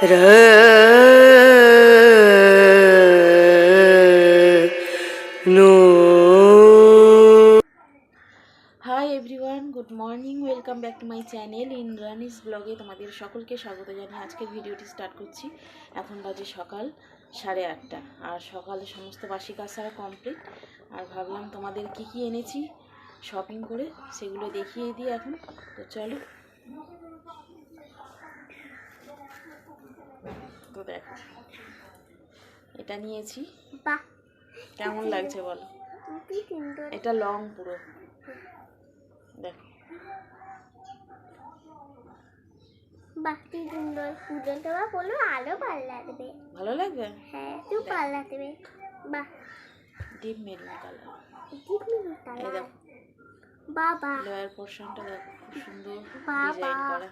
No hi everyone good morning welcome back to my channel in Rani's ব্লগে তোমাদের সকলকে স্বাগত জানিয়ে আজকের ভিডিওটি স্টার্ট করছি। এখন বাজে সকাল সাড়ে আটটা আর সকালে সমস্ত বাসি কাজ সারা কমপ্লিট আর ভাবলাম তোমাদের কি কি এনেছি শপিং করে সেগুলো দেখিয়ে দিই এখন। তো চলো তো দেখো। এটা নিয়েছি। বাহ। কেমন লাগছে বলো? এটা লং পুরো। দেখো। বাহ কি সুন্দর। পুজো তোমার বলো আরও ভালো লাগবে। ভালো লাগবে? হ্যাঁ খুব ভালো লাগবে। বাহ। Deep maroon colour. কি সুন্দর এই কালার দেখো। বাবা। লোয়ার পোর্শনটা দেখো খুব সুন্দর বাবা। ডিজাইন করা।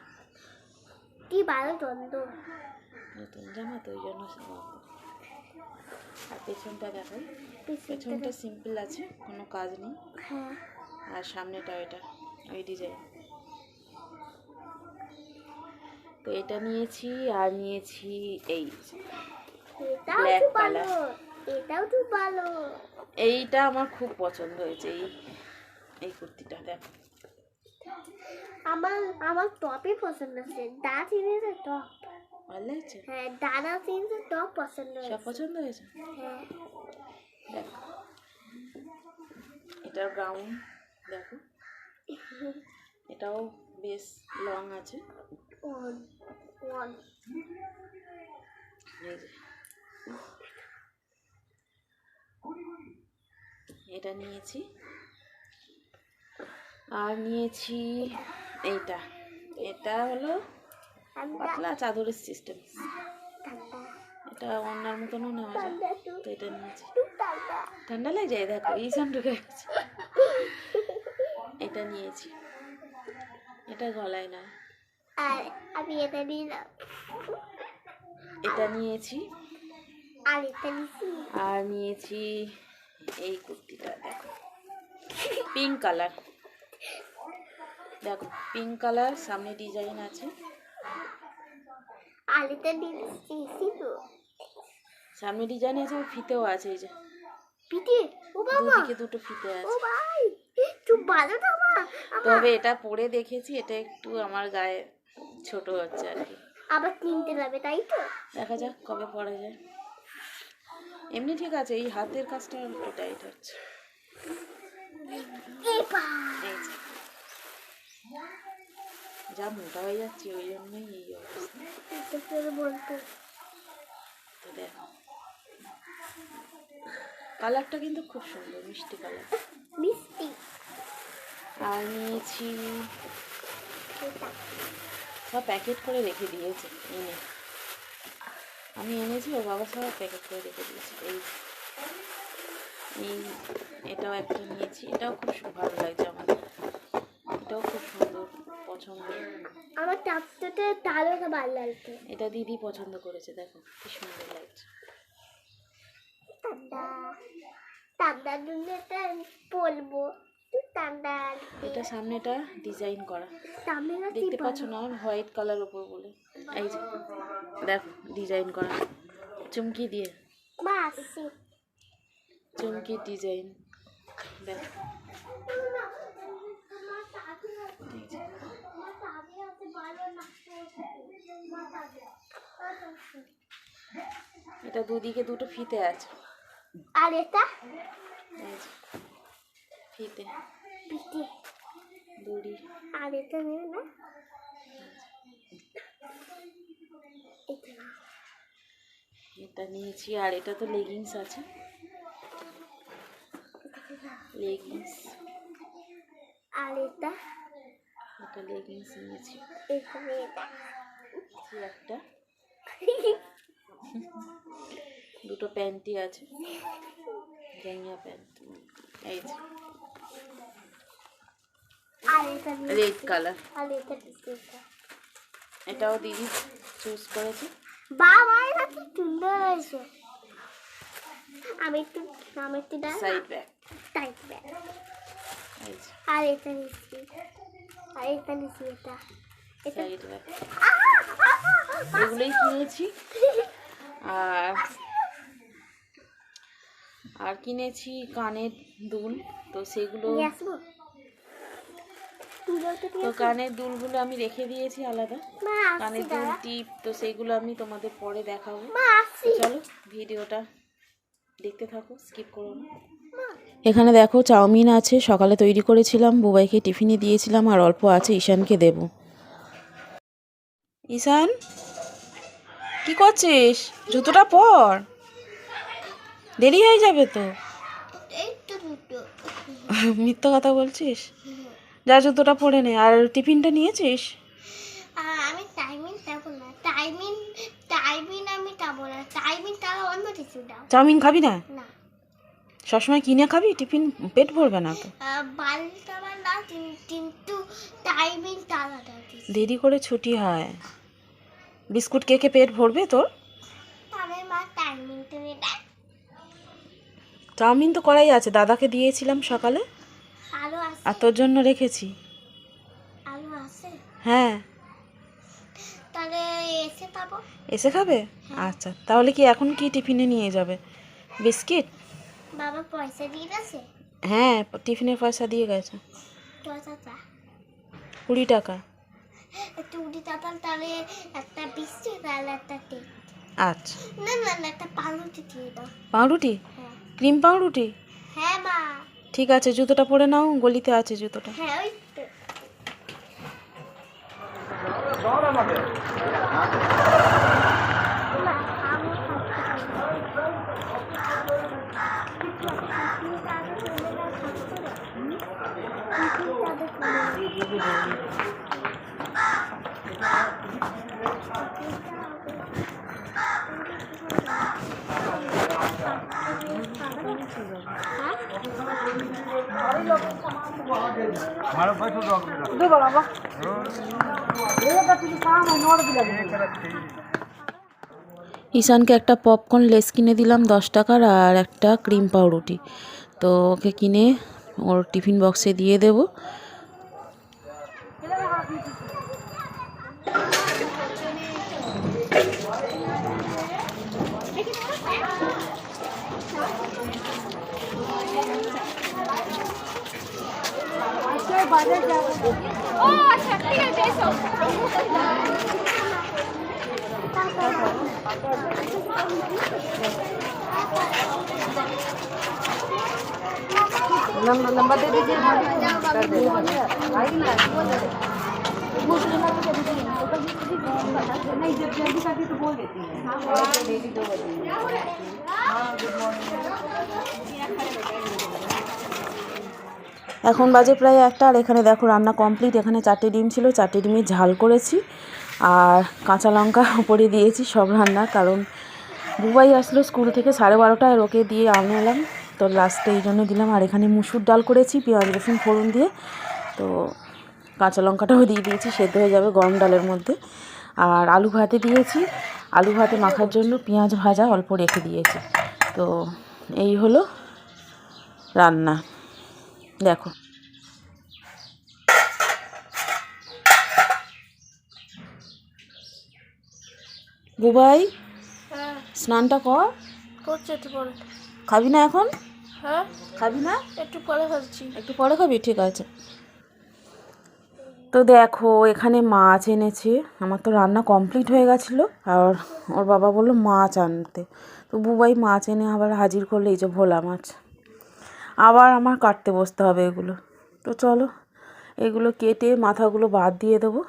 কি ভালো সুন্দর নতুন জামা তো ওই জন্য আর পেছনটা দেখাই পিছনটা সিম্পল আছে কোনো কাজ নেই। হ্যাঁ। আর সামনেটা এটা ওই ডিজাইন তো এটা নিয়েছি আর নিয়েছি এই Black ভালো এটাও খুব ভালো। এইটা আমার খুব পছন্দ হয়েছে এই এই কুর্তিটা দেখো। আমার আমার টপই পছন্দ হচ্ছে দা সিরিজের টপ ভালো লাগছে হ্যাঁ দাদা সিরিজের টপ পছন্দ সব হয়েছে পছন্দ হয়েছে? হ্যাঁ দেখো এটার গ্রাউন্ড দেখো। এটাও বেশ লং আছে। এটা নিয়েছি। আর নিয়েছি এইটা। এটা হলো পাতলা চাদরের সিস্টেম এটা অন্যার মতনও নেওয়া যায়। তো। এটা নিয়েছি ঠান্ডা লাগে যায় দেখো ইসান ঢুকে গেছে এটা নিয়েছি। এটা গলায় না। আর আমি এটা নিলাম এটা নিয়েছি। আর এটা নিচ্ছি আর নিয়েছি এই কুর্তিটা দেখো। পিঙ্ক কালার দেখো পিঙ্ক কালার সামনে ডিজাইন আছে। এটা নিচ্ছি তো সামনে ডিজাইন আছে ফিতেও আছে এই যে। পিঠে ও বাবা! দুদিকে দুটো ফিতে ও আছে। ভাই! তুই ভালো তো তবে এটা পরে দেখেছি এটা একটু আমার গায়ে ছোট হচ্ছে আর কি। আবার কিনতে যাবে তাই তো? দেখা যাক কবে পরা যায়। এমনি ঠিক আছে এই হাতের কাজটা একটু টাইট হচ্ছে এবার এই যে। মোটা হয়ে যাচ্ছে ওই জন্যই এই অবস্থা বলতো তো দেখো কালারটা কিন্তু খুব সুন্দর মিষ্টি কালার মিষ্টি। আর নিয়েছি সব প্যাকেট করে রেখে দিয়েছে এনে আমি এনেছি ও বাবা সব প্যাকেট করে রেখে দিয়েছে এই এই এটাও একটা নিয়েছি এটাও খুব ভালো লাগছে আমার। এটাও খুব সুন্দর। পছন্দ। আমার টাপটাতে তাহলে তো ভালো লাগছে এটা দিদি পছন্দ করেছে দেখো কি সুন্দর লাগছে। ঠান্ডার জন্য এটা বলব তুই এটা সামনেটা ডিজাইন করা। দেখতে পাচ্ছ না হোয়াইট কালার উপর বলে। এই যে দেখো ডিজাইন করা। চুমকি দিয়ে। চুমকি ডিজাইন। দেখো এই যে। এটা দুদিকে দুটো ফিতে আছে। আর এটা। ফিতে। পিঠে দড়ি আর এটা নেবে না। এটা। নিয়েছি আর এটা তো লেগিংস আছে। লেগিংস আর এটা? এটা লেগিংস নিয়েছি। একটা। দুটো প্যান্টি আছে। জাঙ্গিয়া প্যান্ট। এই যে। আর এটা রেড কালার আর এটা পিঠে এটাও দিদি চুজ করেছে। বাবা এটা কি সুন্দর হয়েছে। আমি একটু আমি একটু সাইড ব্যাগ ব্যাগ আর এটা নিচ্ছি। এগুলোই কিনেছি। আর আর কিনেছি কানের দুল। তো সেগুলো তো কানের দুলগুলো আমি রেখে দিয়েছি আলাদা। কানের দুল টিপ তো সেগুলো আমি তোমাদের পরে দেখাবো। চলো ভিডিওটা দেখতে থাকো স্কিপ করো না। এখানে দেখো চাউমিন আছে সকালে তৈরি করেছিলাম বুবাইকে টিফিনে দিয়েছিলাম আর অল্প আছে ঈশানকে দেব। ঈশান কি করছিস? জুতোটা পর। দেরি হয়ে যাবে তো? মিথ্যা কথা বলছিস? যা জুতোটা পরে নে। আর টিফিনটা নিয়েছিস? আর আমি টাইমিং যাব না। টাইমিং টাইমিং আমি যাব না। টাইমিং তারা অন্য কিছু দাও। চাউমিন খাবি না? না। সবসময় কিনে খাবি? টিফিন পেট ভরবে না তো। দেরি করে ছুটি হয়। বিস্কুট কেকে পেট ভরবে তোর? চাউমিন তো করাই আছে। দাদাকে দিয়েছিলাম সকালে। আলু আর তোর জন্য রেখেছি। হ্যাঁ। তাহলে এসে এসে খাবে? আচ্ছা তাহলে কি এখন কি টিফিনে নিয়ে যাবে? বিস্কিট? বাবা পয়সা দিয়ে গেছে? হ্যাঁ টিফিনের পয়সা দিয়ে গেছে। হাজার কুড়ি টাকা। একটু উড়ি তাতাল তাহলে একটা বিস্কুট একটা কেক আচ্ছা। না না না একটা পাউরুটি দিয়ে দাও। পাউরুটি? হ্যাঁ। ক্রিম পাউরুটি? হ্যাঁ মা। ঠিক আছে জুতোটা পরে নাও গলিতে আছে জুতোটা। হ্যাঁ ওই ঈশানকে একটা পপকর্ন লেস কিনে দিলাম দশ টাকার আর একটা ক্রিম পাউরুটি। তো ওকে কিনে ওর টিফিন বক্সে দিয়ে দেব। ও আচ্ছা ঠিক আছে এসো এখন বাজে প্রায় একটা, আর এখানে দেখো রান্না কমপ্লিট এখানে চারটে ডিম ছিল, চারটে ডিমই ঝাল করেছি। আর কাঁচা লঙ্কা উপরে দিয়েছি সব রান্না কারণ বুবাই আসলো স্কুল থেকে সাড়ে বারোটায়, আর ওকে দিয়ে আনলাম তো লাস্টে এই জন্য দিলাম। আর এখানে মুসুর ডাল করেছি, পেঁয়াজ, রসুন, ফোড়ন দিয়ে। তো কাঁচা লঙ্কাটাও দিয়ে দিয়েছি, সেদ্ধ হয়ে যাবে গরম ডালের মধ্যে। আর আলু ভাতে দিয়েছি। আলু ভাতে মাখার জন্য পেঁয়াজ ভাজা অল্প রেখে দিয়েছি। তো এই হলো রান্না। দেখো। বুবাই হ্যাঁ। স্নানটা কর। করছে একটু পরে। খাবি না এখন? হ্যাঁ। খাবি না? একটু পরে খাচ্ছি। একটু পরে খাবি? ঠিক আছে। তো দেখো এখানে মাছ এনেছে। আমার তো রান্না কমপ্লিট হয়ে গেছিল আর ওর বাবা বলল মাছ আনতে। তো বুবাই মাছ এনে আবার হাজির করলে এই যে ভোলা মাছ। আবার আমার কাটতে বসতে হবে এগুলো। তো চলো, এগুলো কেটে মাথাগুলো বাদ দিয়ে দেবো,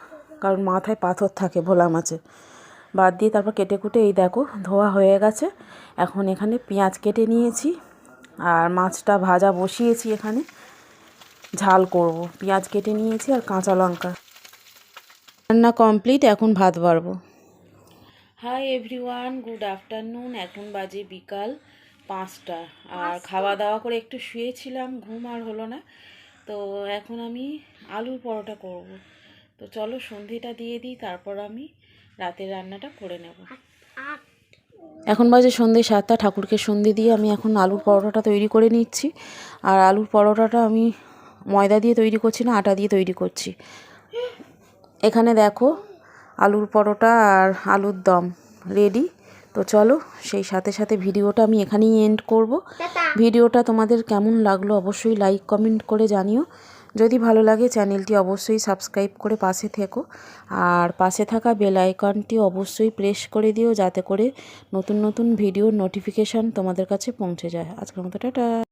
কারণ মাথায় পাথর থাকে ভোলা মাছে। বাদ দিয়ে তারপর কেটে কুটে এই দেখো, ধোয়া হয়ে গেছে। এখন এখানে পেঁয়াজ কেটে নিয়েছি, আর মাছটা ভাজা বসিয়েছি এখানে। ঝাল করব। পেঁয়াজ কেটে নিয়েছি আর কাঁচা লঙ্কা। রান্না কমপ্লিট, এখন ভাত বাড়বো। হাই এভরিওয়ান গুড আফটারনুন এখন বাজে বিকাল। পাঁচটা। আর খাওয়া দাওয়া করে একটু শুয়েছিলাম ঘুম আর হলো না। তো এখন আমি আলুর পরোটা করব। তো চলো সন্ধেটা দিয়ে দিই তারপর আমি রাতের রান্নাটা করে নেব। এখন বাজে সন্ধে সাতটা ঠাকুরকে সন্ধে দিয়ে আমি এখন আলুর পরোটাটা তৈরি করে নিচ্ছি। আর আলুর পরোটাটা আমি ময়দা দিয়ে তৈরি করছি না আটা দিয়ে তৈরি করছি। এখানে দেখো আলুর পরোটা আর আলুর দম। রেডি তো চলো সেই সাথে সাথে ভিডিওটা আমি এখানেই এন্ড করব। ভিডিওটা তোমাদের কেমন লাগল অবশ্যই লাইক কমেন্ট করে জানিও। যদি ভালো লাগে চ্যানেলটি অবশ্যই সাবস্ক্রাইব করে পাশে থেকো। আর পাশে থাকা বেল আইকনটি অবশ্যই প্রেস করে দিও যাতে করে নতুন নতুন ভিডিওর নোটিফিকেশান তোমাদের কাছে পৌঁছে যায়। আজকের মতো টাটা।